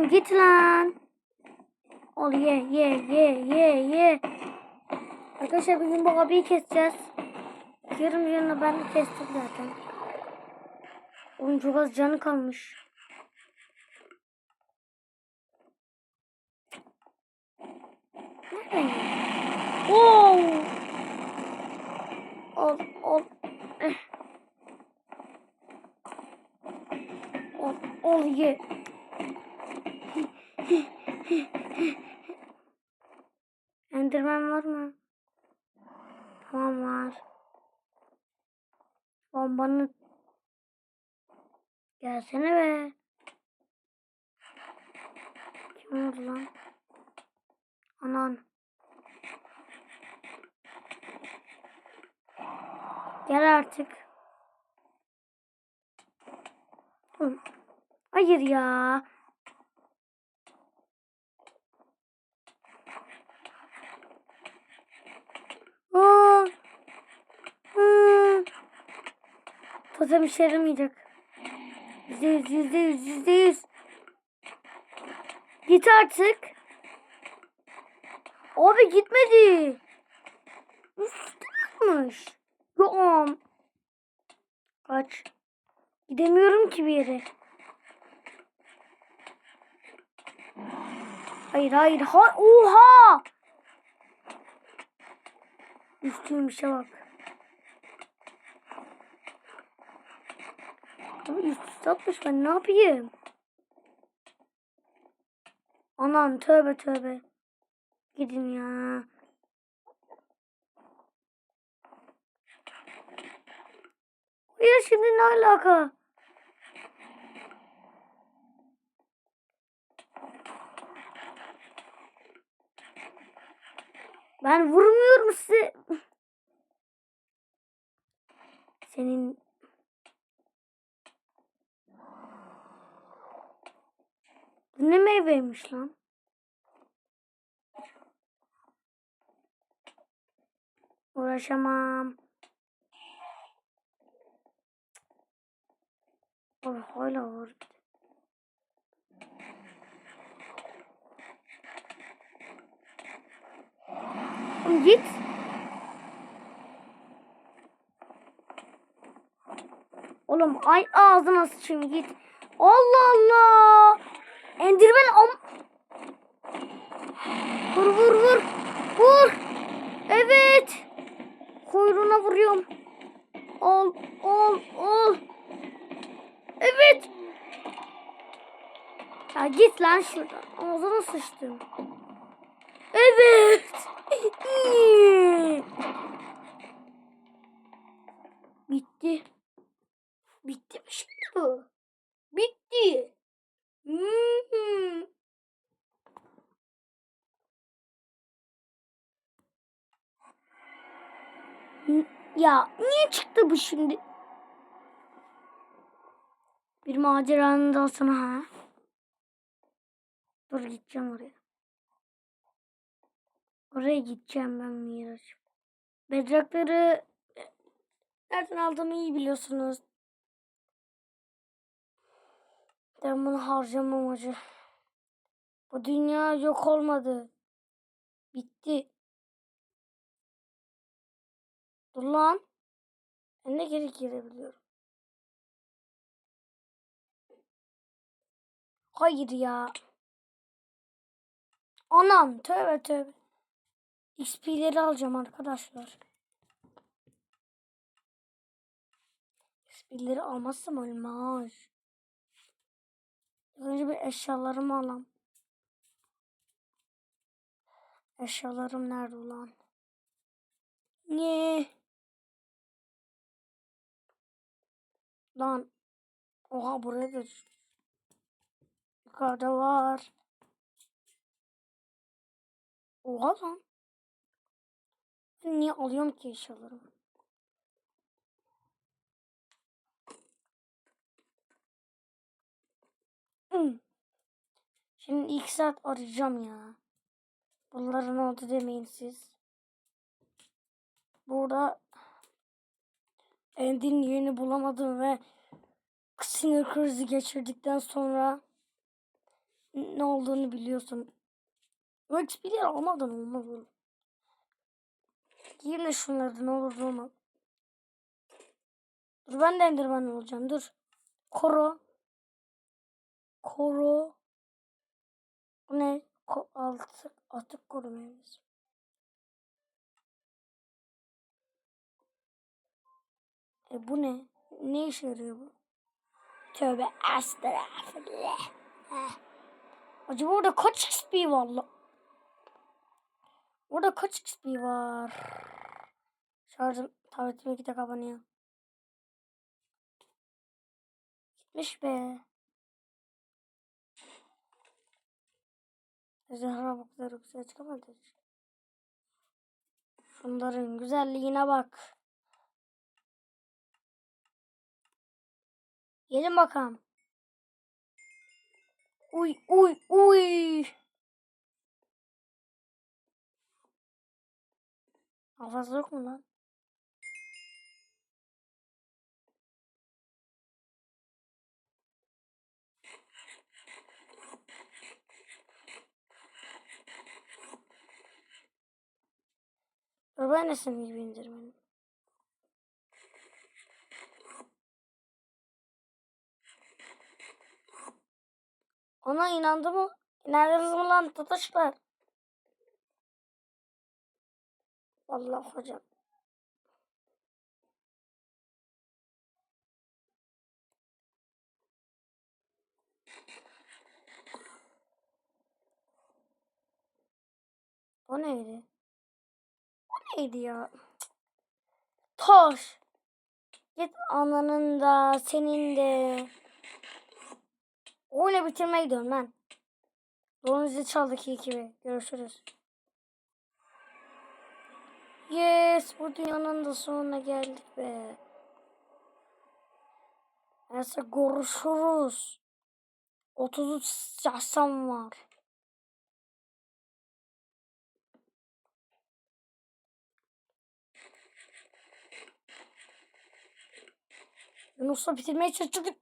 Oğlum git lan. Ol ye ye ye ye ye. Arkadaşlar bugün bu abiyi keseceğiz. Yarım canını ben kestim zaten. Oğlum çok az canı kalmış. Nereden? Oo! Ol ol. Eh. Ol ol ye. Enderman var mı? Tamam var. Bombanı Gelsene be. Kim oldu lan? Anan. Gel artık. Hayır ya. Totem işe yaramayacak. Yüzde yüz, yüzde yüz, yüzde yüz. Git artık. Abi gitmedi. Üstüne Yoğum. Kaç. Gidemiyorum ki bir yere. Hayır hayır. Ha Oha. Üstüymüşe bak. Abi üst atmış ben ne yapayım? Anan tövbe tövbe. Gidin ya. Ya şimdi ne alaka? Ben vurmuyorum size. Senin Bu ne meyveymiş lan? Uğraşamam. Abi hala var. Oğlum git. Oğlum ay ağzına sıçayım git. Allah Allah. Endirmen am... Vur vur vur. Vur. Evet. Kuyruğuna vuruyorum. Ol ol ol. Evet. Ya git lan şuradan. Ağzına sıçtım. Evet. Bitti. Bitti mi şimdi bu? Bitti. Hmm. Ya niye çıktı bu şimdi? Bir maceranın da olsun ha. Dur gideceğim oraya. Oraya gideceğim ben Miraç. Bedrakları e, nereden aldığımı iyi biliyorsunuz. Ben bunu harcamam acı. Bu dünya yok olmadı. Bitti. Dur lan. Ben de geri girebiliyorum. Hayır ya. Anam tövbe tövbe. XP'leri alacağım arkadaşlar. XP'leri almazsam olmaz. Önce bir eşyalarımı alam. Eşyalarım nerede ulan? Ne? Lan. Oha buraya da. Yukarıda var. Oha lan. Niye alıyorum ki eşyalarımı? Hmm. Şimdi ilk saat arayacağım ya. Bunların oldu demeyin siz. Burada End'in yerini bulamadım ve sinir krizi geçirdikten sonra ne olduğunu biliyorsun. O XP'leri almadan olmaz oğlum. Yine şunları ne olur olmaz. Dur ben de Enderman olacağım dur. Koro. Koro. Ne? Ko altı, atık koru E bu ne? Ne işe yarıyor bu? Tövbe estağfurullah. Heh. Acaba orada kaç XP var? Orada kaç XP var? Şarjım tabletim iki de kapanıyor. Gitmiş be. Zehra bakları güzel çıkamadı. Şunların güzelliğine bak. Gelin bakalım. Uy uy uy. Hafızası yok mu lan? Baba nesin gibi indirmenin. Ona inandı mı? İnandınız mı lan tatışlar? Vallahi hocam. O neydi? O neydi ya? Taş. Git ananın da senin de. Oyunu bitirmeye gidiyorum ben. Donuzu çaldık iyi gibi. Görüşürüz. Yes, bu dünyanın da sonuna geldik be. Neyse görüşürüz. 33 yaşam var. Yunus'la bitirmeye çalıştık.